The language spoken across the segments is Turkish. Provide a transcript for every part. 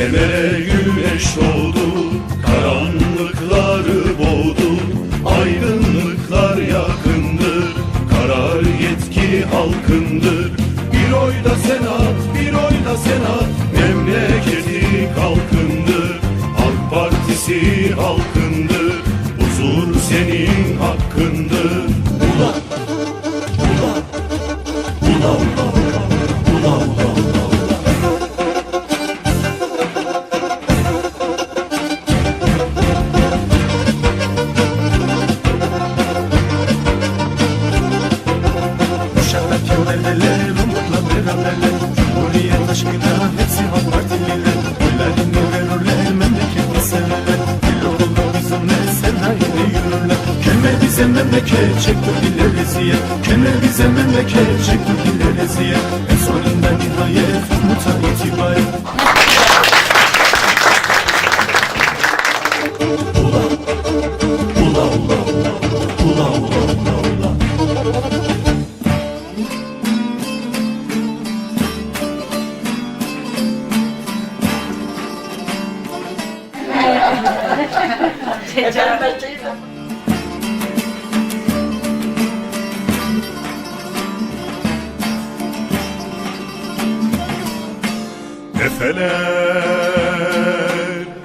Kemere güneş doğdu, karanlıkları boğdu Aydınlıklar yakındır, karar yetki halkındır. Bir oyda senat, bir oyda senat Evdeler, umutla beraberler. Cumhuriyet aşkıyla hepsi halk partililer Güllerini verirler, memleketi severler? Dil oğlu bizimle sevdayla yürürler? Kemer bize memleket, çektir diller eziyet Kemer bize memleket, çektir diller eziyet En sonunda nihayet, muta itibariyle Efeler,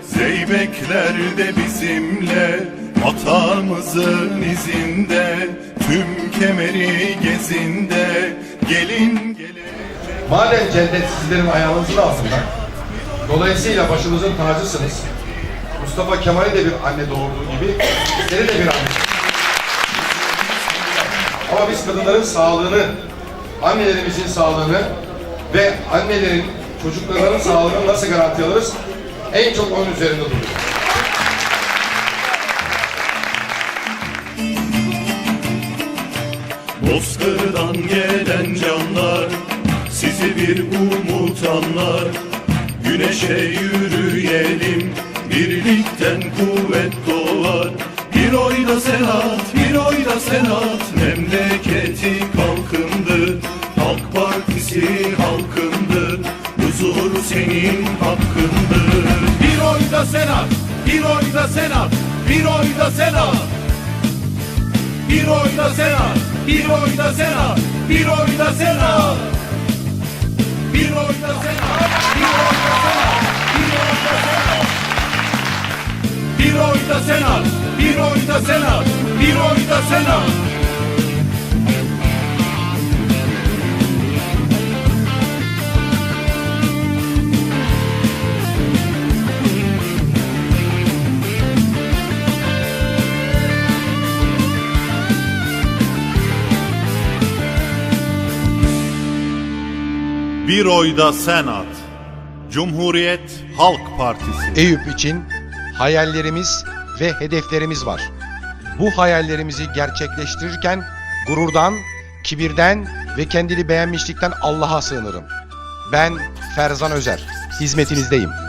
zeybekler de bizimle Atamızın izinde, tüm kemeri gezinde Gelin gelin Madem cennet sizlerin ayağınızın altında, dolayısıyla başımızın tacısınız. Mustafa Kemal'i de bir anne doğurduğu gibi sizleri de bir anne. Ama biz kadınların sağlığını, annelerimizin sağlığını ve annelerin, çocukların sağlığını nasıl garanti alırız? En çok onun üzerinde duruyoruz. Bozkır'dan gelen canlar Sizi bir umut anlar Güneşe yürüyelim Birlikten kuvvet doğar. Bir oyda senat, bir oyda senat Memleketi kalkındı. Halk Partisi halkındı. Huzur senin hakkındır Bir oyda senat, bir oyda senat Bir oyda senat bir oyda senat, bir oyda senat, bir oyda senat. Bir oyda. Bir oyda senat, bir oyda senat, bir oyda senat. Bir oyda senat. Cumhuriyet Halk Partisi. Eyüp için hayallerimiz ve hedeflerimiz var. Bu hayallerimizi gerçekleştirirken gururdan, kibirden ve kendini beğenmişlikten Allah'a sığınırım. Ben Ferzan Özer, hizmetinizdeyim.